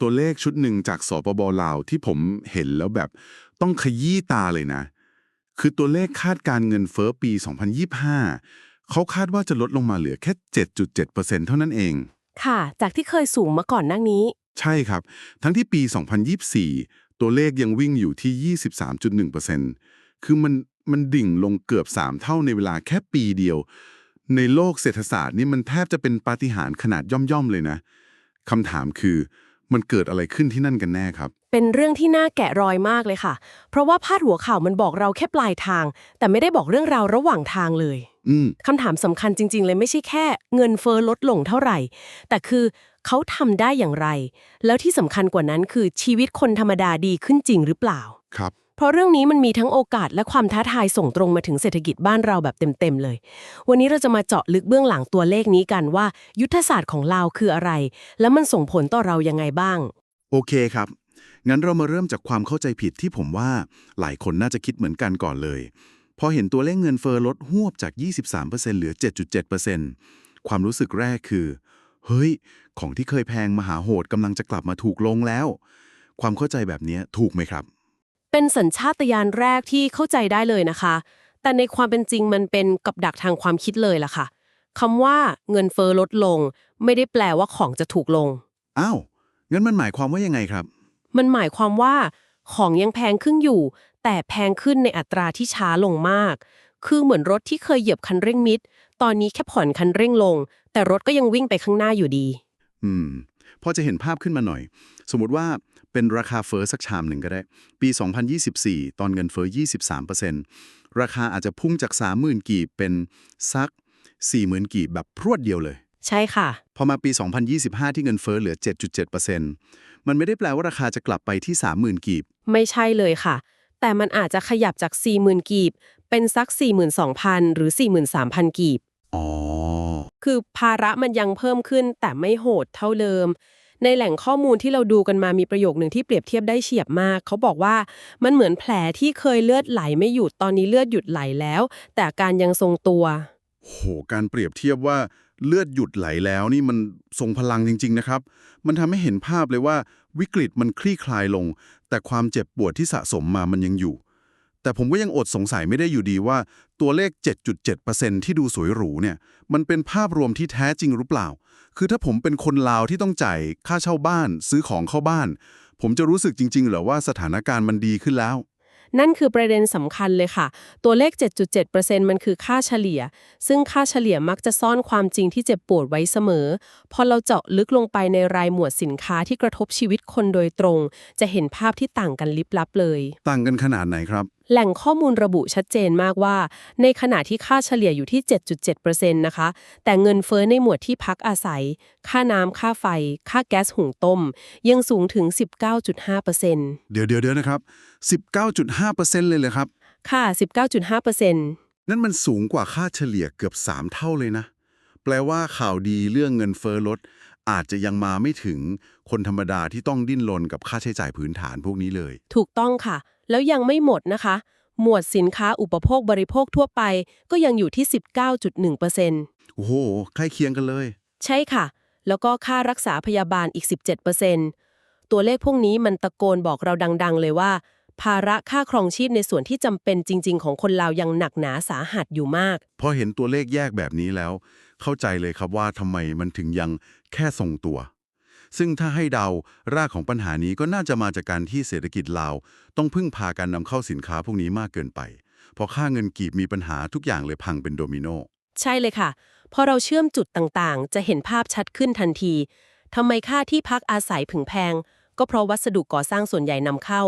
ตัวเลขชุดหนึ่งจากสปปลาวที่ผมเห็นแล้วแบบต้องขยี้ตาเลยนะ คือตัวเลขคาดการเงินเฟ้อปี 2025 เขาคาดว่าจะลดลงมาเหลือแค่ 7.7%เท่านั้นเอง ค่ะ จากที่เคยสูงมาก่อนหน้านี้ ใช่ครับ ทั้งที่ปี 2024 ตัวเลขยังวิ่งอยู่ที่ 23.1%คือมันมันดิ่งลงเกือบ 3 เท่าในเวลาแค่ปีเดียว ในโลกเศรษฐศาสตร์นี่มันแทบจะเป็นปาฏิหาริย์ขนาดย่อมๆเลยนะคำถามคือ มันเกิดอะไรขึ้นที่นั่นกันแน่ครับ เป็นเรื่องที่น่าแกะรอยมากเลยค่ะ เพราะว่าพาดหัวข่าวมันบอกเราแค่ปลายทาง แต่ไม่ได้บอกเรื่องราวระหว่างทางเลยอืมคำถามสำคัญจริง ๆ เลยไม่ใช่แค่ เงินเฟ้อลดลงเท่าไหร่ แต่คือเขาทำได้อย่างไร แล้วที่สำคัญกว่านั้นคือชีวิตคนธรรมดาดีขึ้นจริงหรือเปล่า ครับ เพราะเรื่องนี้มันมีทั้งโอกาสและความท้าทายส่งตรงมาถึงเศรษฐกิจบ้านเราแบบเต็มๆเลย วันนี้เราจะมาเจาะลึกเบื้องหลังตัวเลขนี้กันว่า ยุทธศาสตร์ของลาคืออะไร แล้วมันส่งผลต่อเรายังไงบ้าง โอเคครับ งั้นเรามาเริ่มจากความเข้าใจผิดที่ผมว่า หลายคนน่าจะคิดเหมือนกันก่อนเลย พอเห็นตัวเลขเงินเฟอ้อลดหวบจาก 23%เหลือ 7.7%ความรู้สึกแรกคือ เฮ้ย ของที่เคยแพงมหาโหดกำลังจะกลับมาถูกลงแล้ว ความเข้าใจแบบนี้ถูกไหมครับ เป็นสัญชาตญาณแรกที่เข้าใจได้เลยนะคะ แต่ในความเป็นจริงมันเป็นกับดักทางความคิดเลยล่ะค่ะคำว่าเงินเฟอ้อลดลง ไม่ได้แปลว่าของจะถูกลง อ้าวงั้นมันหมายความว่ายังไงครับ มันหมายความว่าของยังแพงขึ้นอยู่ แต่แพงขึ้นในอัตราที่ช้าลงมาก คือเหมือนรถที่เคยเหยียบคันเร่งมิด ตอนนี้แค่ผ่อนคันเร่งลง แต่รถก็ยังวิ่งไปข้างหน้าอยู่ดี อืม พอจะเห็นภาพขึ้นมาหน่อย สมมุติว่าเป็นราคาเฟอ้อสักชามหนึ่งก็ได้ ปี 2024 ตอนเงินเฟอ้อ 23%ราคาอาจจะพุ่งจาก 30,000 กีบเป็นสัก 40,000 กีบแบบพรวดเดียวเลย ใช่ค่ะ พอมาปี 2025 ที่เงินเฟอ้อเหลือ 7.7%มันไม่ได้แปลว่าราคาจะกลับไปที่ 30,000 กีบ ไม่ใช่เลยค่ะ แต่มันอาจจะขยับจาก 40,000 กีบ เป็นสัก 42,000 หรือ 43,000 กีบ อ๋อ คือภาระมันยังเพิ่มขึ้นแต่ไม่โหดเท่าเดิม ในแหล่งข้อมูลที่เราดูกันมามีประโยคหนึ่งที่เปรียบเทียบได้เฉียบมาก เขาบอกว่ามันเหมือนแผลที่เคยเลือดไหลไม่หยุดตอนนี้เลือดหยุดไหลแล้ว แต่การยังทรงตัว โห การเปรียบเทียบว่าเลือดหยุดไหลแล้วนี่มันทรงพลังจริง ๆ นะครับ มันทำให้เห็นภาพเลยว่าวิกฤตมันคลี่คลายลง แต่ความเจ็บปวดที่สะสมมามันยังอยู่ แต่ผมก็ยังอดสงสัยไม่ได้อยู่ดีว่าตัวเลข 7.7%ที่ดูสวยหรูเนี่ย มันเป็นภาพรวมที่แท้จริงหรือเปล่า คือถ้าผมเป็นคนลาวที่ต้องจ่ายค่าเช่าบ้าน ซื้อของเข้าบ้าน ผมจะรู้สึกจริง ๆ เหรอว่าสถานการณ์มันดีขึ้นแล้ว นั่นคือประเด็นสำคัญเลยค่ะ ตัวเลข 7.7%มันคือค่าเฉลี่ย ซึ่งค่าเฉลี่ยมักจะซ่อนความจริงที่เจ็บปวดไว้เสมอ พอเราเจาะลึกลงไปในรายหมวดสินค้าที่กระทบชีวิตคนโดยตรง จะเห็นภาพที่ต่างกันลิบลับเลย ต่างกันขนาดไหนครับ แหล่งข้อมูลระบุชัดเจนมากว่า ในขณะที่ค่าเฉลี่ยอยู่ที่ 7.7%นะคะ แต่เงินเฟ้อในหมวดที่พักอาศัย ค่าน้ำค่าไฟ ค่าแก๊สหุงต้ม ยังสูงถึง 19.5%เดี๋ยวเดี๋ยวเดี๋ยวนะครับ 19.5%เลยเลยครับ ค่ะ 19.5%นั่นมันสูงกว่าค่าเฉลี่ยเกือบ 3 เท่าเลยนะ แปลว่าข่าวดีเรื่องเงินเฟ้อลด อาจจะยังมาไม่ถึงคนธรรมดาที่ต้องดิ้นรนกับค่าใช้จ่ายพื้นฐานพวกนี้เลย ถูกต้องค่ะ แล้วยังไม่หมดนะคะ หมวดสินค้าอุปโภคบริโภคทั่วไป ก็ยังอยู่ที่ 19.1%โอ้โหใกล้เคียงกันเลย ใช่ค่ะ แล้วก็ค่ารักษาพยาบาลอีก 17%ตัวเลขพวกนี้มันตะโกนบอกเราดัง ๆ เลยว่า ภาระค่าครองชีพในส่วนที่จำเป็นจริง ๆ ของคนเรายังหนักหนาสาหัสอยู่มาก พอเห็นตัวเลขแยกแบบนี้แล้ว เข้าใจเลยครับว่าทำไมมันถึงยังแค่ทรงตัว ซึ่งถ้าให้เดารากของปัญหานี้ก็น่าจะมาจากการที่เศรษฐกิจลาว ต้องพึ่งพาการนำเข้าสินค้าพวกนี้มากเกินไป พอค่าเงินกีบมีปัญหาทุกอย่างเลยพังเป็นโดมิโนใช่เลยค่ะ พอเราเชื่อมจุดต่างๆ จะเห็นภาพชัดขึ้นทันทีทำไมค่าที่พักอาศัยผึงแพง ก็เพราะวัสดุก่อสร้างส่วนใหญ่นำเข้า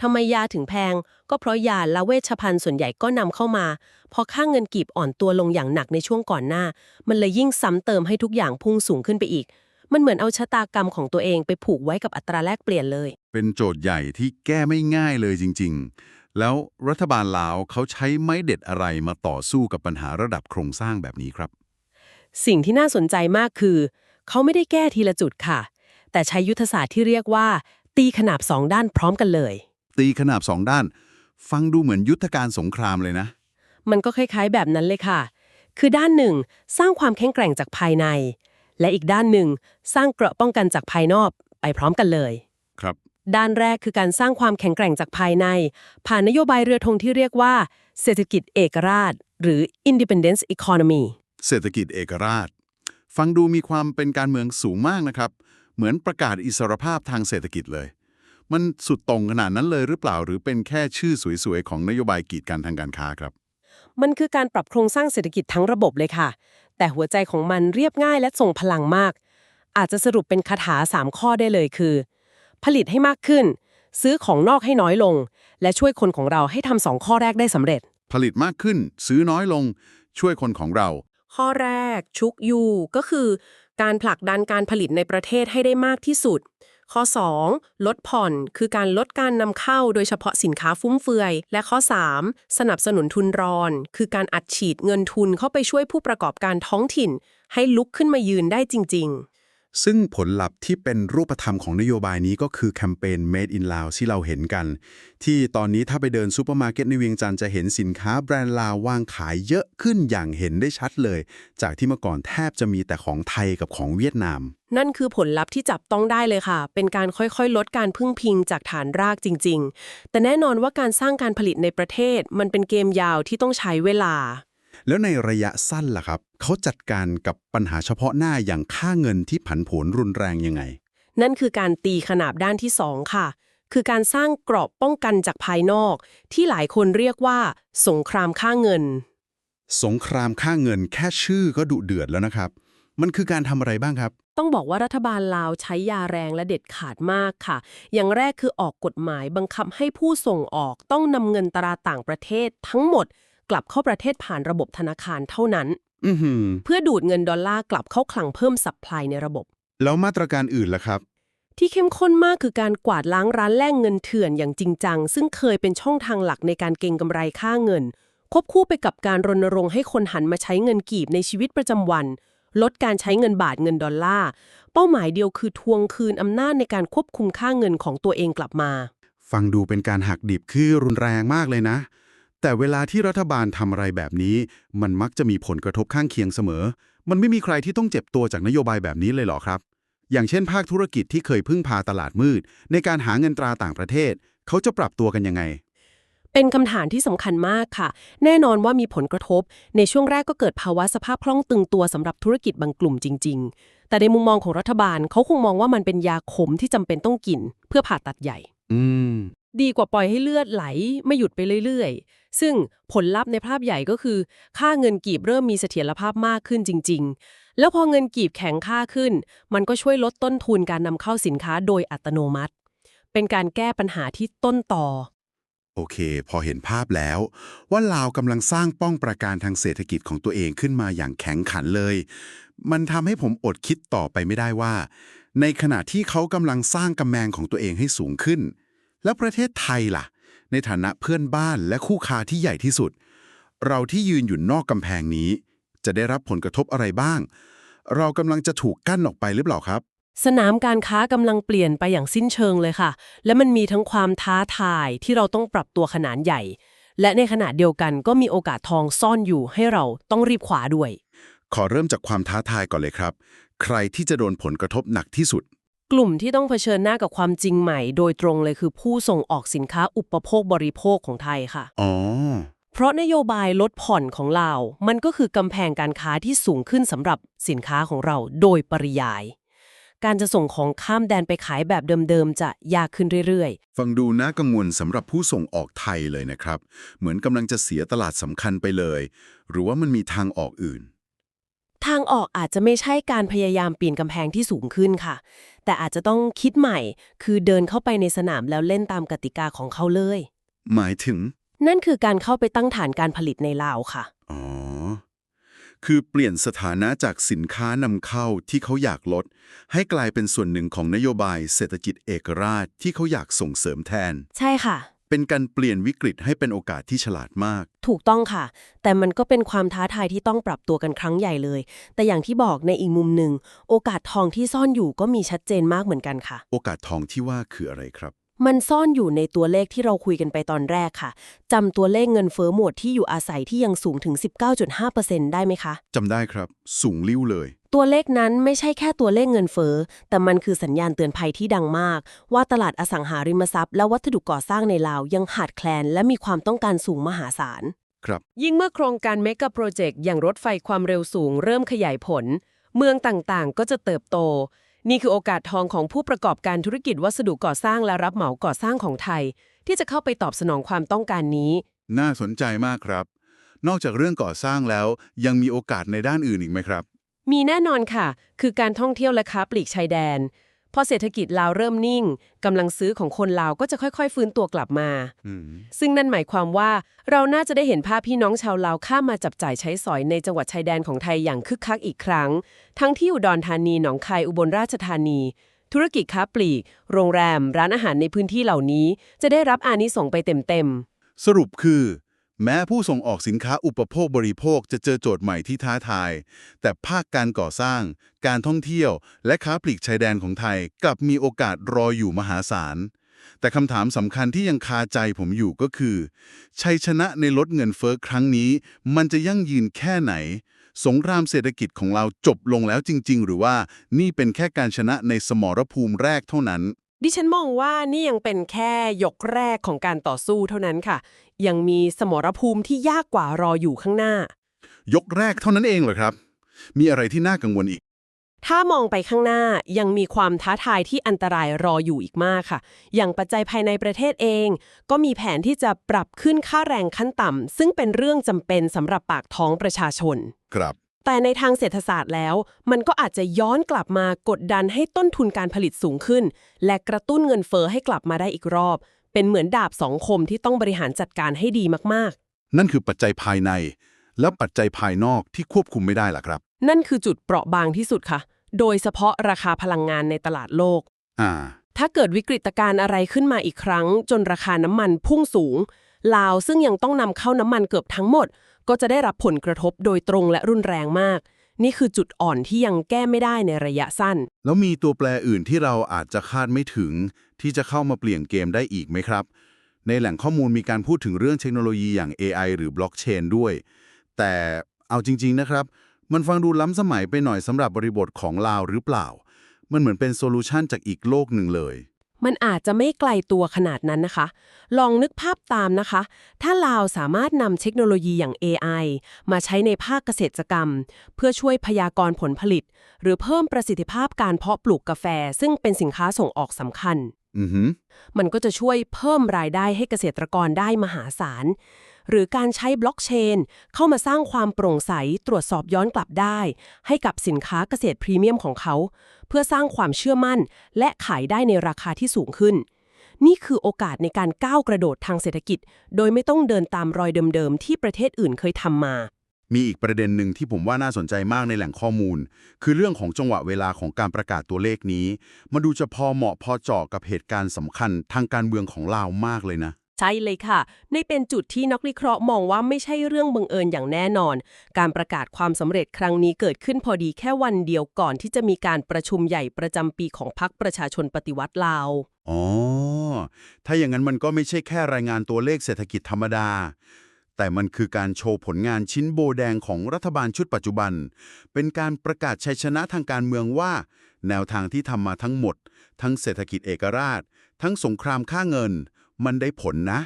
ทำไมยาถึงแพง ก็เพราะยาและเวชภัณฑ์ส่วนใหญ่ก็นำเข้ามา พอค่าเงินกีบอ่อนตัวลงอย่างหนักในช่วงก่อนหน้า มันเลยยิ่งซ้ำเติมให้ทุกอย่างพุ่งสูงขึ้นไปอีก มันเหมือนเอาชะตากรรมของตัวเองไปผูกไว้กับอัตราแลกเปลี่ยนเลย เป็นโจทย์ใหญ่ที่แก้ไม่ง่ายเลยจริง ๆ แล้วรัฐบาลลาวเขาใช้ไม้เด็ดอะไรมาต่อสู้กับปัญหาระดับโครงสร้างแบบนี้ครับ สิ่งที่น่าสนใจมากคือ เขาไม่ได้แก้ทีละจุดค่ะ แต่ใช้ยุทธศาสตร์ที่เรียกว่า ตีขนาบสองด้านพร้อมกันเลย ตีขนาบสองด้าน ฟังดูเหมือนยุทธการสงครามเลยนะ มันก็คล้ายๆแบบนั้นเลยค่ะ คือด้านหนึ่งสร้างความแข็งแกร่งจากภายใน และอีกด้านหนึ่ง สร้างเกราะป้องกันจากภายนอกไปพร้อมกันเลย ครับ ด้านแรกคือการสร้างความแข็งแกร่งจากภายใน ผ่านนโยบายเรือธงที่เรียกว่า เศรษฐกิจเอกราช หรือ independence economy เศรษฐกิจเอกราช ฟังดูมีความเป็นการเมืองสูงมากนะครับ เหมือนประกาศอิสรภาพทางเศรษฐกิจเลย มันสุดตรงขนาดนั้นเลยหรือเปล่า หรือเป็นแค่ชื่อสวยๆของนโยบายกีดกันทางการค้าครับ มันคือการปรับโครงสร้างเศรษฐกิจทั้งระบบเลยค่ะ แต่หัวใจของมันเรียบง่ายและทรงพลังมาก อาจจะสรุปเป็นคาถา 3 ข้อได้เลยคือ ผลิตให้มากขึ้น ซื้อของนอกให้น้อยลง และช่วยคนของเราให้ทำสองข้อแรกได้สำเร็จ ผลิตมากขึ้น ซื้อน้อยลง ช่วยคนของเรา ข้อแรกชุกยูก็คือ การผลักดันการผลิตในประเทศให้ได้มากที่สุด ข้อ 2 ลดผ่อน คือการลดการนำเข้าโดยเฉพาะสินค้าฟุ่มเฟือย และข้อ 3 สนับสนุนทุนรอน คือการอัดฉีดเงินทุนเข้าไปช่วยผู้ประกอบการท้องถิ่น ให้ลุกขึ้นมายืนได้จริง ซึ่งผลลัพธ์ที่เป็นรูปธรรมของนโยบายนี้ก็คือแคมเปญ Made in Laos ที่เราเห็นกัน ที่ตอนนี้ถ้าไปเดินซูเปอร์มาร์เก็ตในเวียงจันทร์จะเห็นสินค้าแบรนด์ลาววางขายเยอะขึ้นอย่างเห็นได้ชัดเลย จากที่เมื่อก่อนแทบจะมีแต่ของไทยกับของเวียดนาม นั่นคือผลลัพธ์ที่จับต้องได้เลยค่ะ เป็นการค่อยๆ ลดการพึ่งพิงจากฐานรากจริง ๆ แต่แน่นอนว่าการสร้างการผลิตในประเทศ มันเป็นเกมยาวที่ต้องใช้เวลา แล้วในระยะสั้นล่ะครับ เขาจัดการกับปัญหาเฉพาะหน้าอย่างค่าเงินที่ผันผวนรุนแรงยังไง นั่นคือการตีขนาบด้านที่ 2 ค่ะ คือการสร้างกรอบป้องกันจากภายนอก ที่หลายคนเรียกว่า สงครามค่าเงิน สงครามค่าเงินแค่ชื่อก็ดุเดือดแล้วนะครับ มันคือการทำอะไรบ้างครับต้องบอกว่ารัฐบาลลาวใช้ยาแรงและเด็ดขาดมากค่ะ อย่างแรกคือออกกฎหมายบังคับให้ผู้ส่งออกต้องนำเงินตราต่างประเทศทั้งหมด กลับเข้าประเทศผ่านระบบธนาคารเท่านั้น อือหือ เพื่อดูดเงินดอลลาร์กลับเข้าคลังเพิ่มสัพพลายในระบบ แล้วมาตรการอื่นล่ะครับ ที่เข้มข้นมากคือการกวาดล้างร้านแลกเงินเถื่อนอย่างจริงจัง ซึ่งเคยเป็นช่องทางหลักในการเก็งกำไรค่าเงิน ควบคู่ไปกับการรณรงค์ให้คนหันมาใช้เงินกีบในชีวิตประจำวัน ลดการใช้เงินบาทเงินดอลลาร์เป้าหมายเดียวคือทวงคืนอำนาจในการควบคุมค่าเงินของตัวเองกลับมา ฟังดูเป็นการหักดิบคือรุนแรงมากเลยนะ แต่เวลาที่รัฐบาลทำอะไรแบบนี้ มันมักจะมีผลกระทบข้างเคียงเสมอ มันไม่มีใครที่ต้องเจ็บตัวจากนโยบายแบบนี้เลยเหรอครับ อย่างเช่น ภาคธุรกิจที่เคยพึ่งพาตลาดมืด ในการหาเงินตราต่างประเทศ เขาจะปรับตัวกันยังไง เป็นคำถามที่สำคัญมากค่ะ แน่นอนว่ามีผลกระทบ ในช่วงแรกก็เกิดภาวะสภาพคล่องตึงตัวสำหรับธุรกิจบางกลุ่มจริง ๆ แต่ในมุมมองของรัฐบาลเขาคงมองว่ามันเป็นยาขมที่จำเป็นต้องกิน เพื่อผ่าตัดใหญ่ อืม ดีกว่าปล่อยให้เลือดไหล ไม่หยุดไปเรื่อยๆ ซึ่งผลลัพธ์ในภาพใหญ่ก็คือ ค่าเงินกีบเริ่มมีเสถียรภาพมากขึ้นจริง ๆ แล้วพอเงินกีบแข็งค่าขึ้น มันก็ช่วยลดต้นทุนการนำเข้าสินค้าโดยอัตโนมัติ เป็นการแก้ปัญหาที่ต้นต่อ โอเค พอเห็นภาพแล้ว ว่าลาวกำลังสร้างป้องประการทางเศรษฐกิจของตัวเองขึ้นมาอย่างแข็งขันเลย มันทำให้ผมอดคิดต่อไปไม่ได้ว่า ในขณะที่เขากำลังสร้างกำแพงของตัวเองให้สูงขึ้น แล้วประเทศไทยล่ะ ในฐานะเพื่อนบ้านและคู่ค้าที่ใหญ่ที่สุด เราที่ยืนอยู่นอกกำแพงนี้ จะได้รับผลกระทบอะไรบ้าง เรากำลังจะถูกกั้นออกไปหรือเปล่าครับ สนามการค้ากำลังเปลี่ยนไปอย่างสิ้นเชิงเลยค่ะ และมันมีทั้งความท้าทายที่เราต้องปรับตัวขนาดใหญ่ และในขณะเดียวกันก็มีโอกาสทองซ่อนอยู่ให้เราต้องรีบขวาด้วย ขอเริ่มจากความท้าทายก่อนเลยครับ ใครที่จะโดนผลกระทบหนักที่สุด กลุ่มที่ต้องเผชิญหน้ากับความจริงใหม่ โดยตรงเลยคือผู้ส่งออกสินค้าอุปโภคบริโภคของไทยค่ะ อ๋อ เพราะนโยบายลดผ่อนของเรา มันก็คือกำแพงการค้าที่สูงขึ้นสำหรับสินค้าของเราโดยปริยาย การจะส่งของข้ามแดนไปขายแบบเดิมๆจะยากขึ้นเรื่อยฟังดูน่ากังวลสำหรับผู้ส่งออกไทยเลยนะครับ เหมือนกำลังจะเสียตลาดสำคัญไปเลย หรือว่ามันมีทางออกอื่นๆทางออกอาจจะไม่ใช่การพยายามปีนกำแพงที่สูงขึ้นค่ะ แต่อาจจะต้องคิดใหม่ คือเดินเข้าไปในสนามแล้วเล่นตามกติกาของเขาเลย หมายถึง นั่นคือการเข้าไปตั้งฐานการผลิตในลาวค่ะ อ๋อ คือเปลี่ยนสถานะจากสินค้านำเข้าที่เขาอยากลด ให้กลายเป็นส่วนหนึ่งของนโยบายเศรษฐกิจเอกราชที่เขาอยากส่งเสริมแทน ใช่ค่ะ เป็นการเปลี่ยนวิกฤตให้เป็นโอกาสที่ฉลาดมาก ถูกต้องค่ะ แต่มันก็เป็นความท้าทายที่ต้องปรับตัวกันครั้งใหญ่เลย แต่อย่างที่บอกในอีกมุมหนึ่ง โอกาสทองที่ซ่อนอยู่ก็มีชัดเจนมากเหมือนกันค่ะ โอกาสทองที่ว่าคืออะไรครับ มันซ่อนอยู่ในตัวเลขที่เราคุยกันไปตอนแรกค่ะ จำตัวเลขเงินเฟ้อหมวดที่อยู่อาศัยที่ยังสูงถึง 19.5%ได้ไหมคะ จำได้ครับ สูงลิ้วเลย ตัวเลขนั้นไม่ใช่แค่ตัวเลขเงินเฟ้อ แต่มันคือสัญญาณเตือนภัยที่ดังมาก ว่าตลาดอสังหาริมทรัพย์และวัสดุก่อสร้างในลาวยังขาดแคลน และมีความต้องการสูงมหาศาล ครับ ยิ่งเมื่อโครงการเมกะโปรเจกต์อย่างรถไฟความเร็วสูงเริ่มขยายผล เมืองต่างๆ ก็จะเติบโต นี่คือโอกาสทองของผู้ประกอบการธุรกิจวัสดุก่อสร้างและรับเหมาก่อสร้างของไทย ที่จะเข้าไปตอบสนองความต้องการนี้ น่าสนใจมากครับ นอกจากเรื่องก่อสร้างแล้ว ยังมีโอกาสในด้านอื่นอีกไหมครับ มีแน่นอนค่ะ คือการท่องเที่ยวและค้าปลีกชายแดน พอเศรษฐกิจลาวเริ่มนิ่งกำลังซื้อของคนลาวก็จะค่อยๆ ฟื้นตัวกลับมาอืมซึ่งนั่นหมายความว่าเราน่าจะได้เห็นภาพพี่น้องชาวลาวข้ามมาจับจ่ายใช้สอยในจังหวัดชายแดนของไทยอย่างคึกคักอีกครั้ง ทั้งที่อุดรธานีหนองคายอุบลราชธานี ธุรกิจค้าปลีก โรงแรม ร้านอาหารในพื้นที่เหล่านี้ จะได้รับอานิสงส์ไปเต็มสรุปคือ แม้ผู้ส่งออกสินค้าอุปโภคบริโภคจะเจอโจทย์ใหม่ที่ท้าทาย แต่ภาคการก่อสร้าง การท่องเที่ยว และค้าปลีกชายแดนของไทยกลับมีโอกาสรออยู่มหาศาล แต่คำถามสำคัญที่ยังคาใจผมอยู่ก็คือ ชัยชนะในลดเงินเฟ้อครั้งนี้ มันจะยั่งยืนแค่ไหน สงครามเศรษฐกิจของเราจบลงแล้วจริง ๆ หรือว่านี่เป็นแค่การชนะในสมรภูมิแรกเท่านั้น ดิฉันมองว่านี่ยังเป็นแค่ยกแรกของการต่อสู้เท่านั้นค่ะ ยังมีสมรภูมิที่ยากกว่ารออยู่ข้างหน้า ยกแรกเท่านั้นเองเหรอครับ มีอะไรที่น่ากังวลอีก ถ้ามองไปข้างหน้ายังมีความท้าทายที่อันตรายรออยู่อีกมากค่ะ อย่างปัจจัยภายในประเทศเอง ก็มีแผนที่จะปรับขึ้นค่าแรงขั้นต่ำซึ่งเป็นเรื่องจำเป็นสำหรับปากท้องประชาชน ครับ แต่ในทางเศรษฐศาสตร์แล้ว มันก็อาจจะย้อนกลับมากดดันให้ต้นทุนการผลิตสูงขึ้น และกระตุ้นเงินเฟอ้อให้กลับมาได้อีกรอบ เป็นเหมือนดาบสองคมที่ต้องบริหารจัดการให้ดีมากนั่นคือปัจจัยภายใน แล้วปัจจัยภายนอกที่ควบคุมไม่ได้ล่ะครับๆนั่นคือจุดเปราะบางที่สุดค่ะ โดยเฉพาะราคาพลังงานในตลาดโลก อ่า ถ้าเกิดวิกฤตการณ์อะไรขึ้นมาอีกครั้ง จนราคาน้ำมันพุ่งสูงลาวซึ่งยังต้องนำเข้าน้ำมันเกือบทั้งหมด ก็จะได้รับผลกระทบโดยตรงและรุนแรงมาก นี่คือจุดอ่อนที่ยังแก้ไม่ได้ในระยะสั้น แล้วมีตัวแปรอื่นที่เราอาจจะคาดไม่ถึง ที่จะเข้ามาเปลี่ยนเกมได้อีกไหมครับ ในแหล่งข้อมูลมีการพูดถึงเรื่องเทคโนโลยีอย่าง AI หรือบล็อกเชนด้วย แต่เอาจริง ๆ นะครับ มันฟังดูล้ำสมัยไปหน่อยสำหรับบริบทของลาวหรือเปล่า มันเหมือนเป็นโซลูชันจากอีกโลกหนึ่งเลย มันอาจจะไม่ไกลตัวขนาดนั้นนะคะ ลองนึกภาพตามนะคะ ถ้าลาวสามารถนำเทคโนโลยีอย่าง AI มาใช้ในภาคเกษตรกรรม เพื่อช่วยพยากรณ์ผลผลิต หรือเพิ่มประสิทธิภาพการเพาะปลูกกาแฟ ซึ่งเป็นสินค้าส่งออกสำคัญอือหือมันก็จะช่วยเพิ่มรายได้ให้เกษตรกรได้มหาศาล หรือการใช้บล็อกเชน เข้ามาสร้างความโปร่งใสตรวจสอบย้อนกลับได้ ให้กับสินค้าเกษตรพรีเมียมของเขา เพื่อสร้างความเชื่อมั่น และขายได้ในราคาที่สูงขึ้น นี่คือโอกาสในการก้าวกระโดดทางเศรษฐกิจ โดยไม่ต้องเดินตามรอยเดิมๆที่ประเทศอื่นเคยทำมามีอีกประเด็นหนึ่งที่ผมว่าน่าสนใจมากในแหล่งข้อมูล คือเรื่องของจังหวะเวลาของการประกาศตัวเลขนี้มาดูจะพอเหมาะพอเจาะกับเหตุการณ์สำคัญทางการเมืองของลาวมากเลยนะ ช่เลยค่ะในเป็นจุดที่นักวิเคราะห์มองว่าไม่ใช่เรื่องบังเอิญอย่างแน่นอน การประกาศความสำเร็จครั้งนี้เกิดขึ้นพอดีแค่วันเดียวก่อนที่จะมีการประชุมใหญ่ประจำปีของพรรคประชาชนปฏิวัติลาวอ๋อ ถ้าอย่างนั้นมันก็ไม่ใช่แค่รายงานตัวเลขเศรษฐกิจธรรมดา แต่มันคือการโชว์ผลงานชิ้นโบแดงของรัฐบาลชุดปัจจุบัน เป็นการประกาศชัยชนะทางการเมืองว่า แนวทางที่ทำมาทั้งหมด ทั้งเศรษฐกิจเอกราช ทั้งสงครามค่าเงิน มันได้ผลนะ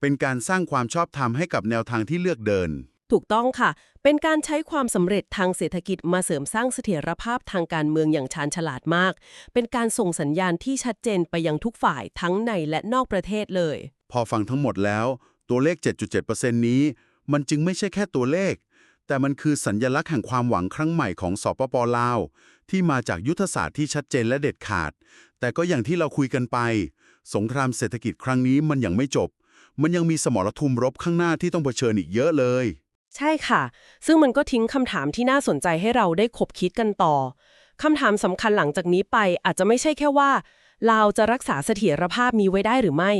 เป็นการสร้างความชอบธรรมให้กับแนวทางที่เลือกเดิน ถูกต้องค่ะ เป็นการใช้ความสำเร็จทางเศรษฐกิจมาเสริมสร้างเสถียรภาพทางการเมืองอย่างชาญฉลาดมาก เป็นการส่งสัญญาณที่ชัดเจนไปยังทุกฝ่ายทั้งในและนอกประเทศเลย พอฟังทั้งหมดแล้ว ตัวเลข 7.7%นี้ มันจึงไม่ใช่แค่ตัวเลข แต่มันคือสัญญลักษณ์แห่งความหวังครั้งใหม่ของสปปลาว ที่มาจากยุทธศาสตร์ที่ชัดเจนและเด็ดขาด แต่ก็อย่างที่เราคุยกันไป สงครามเศรษฐกิจครั้งนี้มันยังไม่จบ มันยังมีสมรภูมิรบข้างหน้าที่ต้องเผชิญอีกเยอะเลย ใช่ค่ะ ซึ่งมันก็ทิ้งคำถามที่น่าสนใจให้เราได้คบคิดกันต่อคำถามสำคัญหลังจากนี้ไปอาจจะไม่ใช่แค่ว่าลาจะรักษาเสถียรภาพมีไว้ได้หรือไม่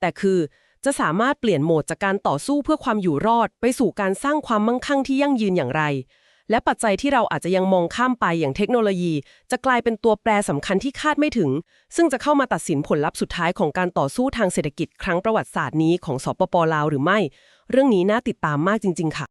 แต่คือจะสามารถเปลี่ยนโหมดจากการต่อสู้เพื่อความอยู่รอด ไปสู่การสร้างความมั่งคั่งที่ยั่งยืนอย่างไร และปัจจัยที่เราอาจจะยังมองข้ามไปอย่างเทคโนโลยี จะกลายเป็นตัวแปรสำคัญที่คาดไม่ถึง ซึ่งจะเข้ามาตัดสินผลลัพธ์สุดท้ายของการต่อสู้ทางเศรษฐกิจครั้งประวัติศาสตร์นี้ของสปปลาวหรือไม่ เรื่องนี้น่าติดตามมากจริง ๆ ค่ะ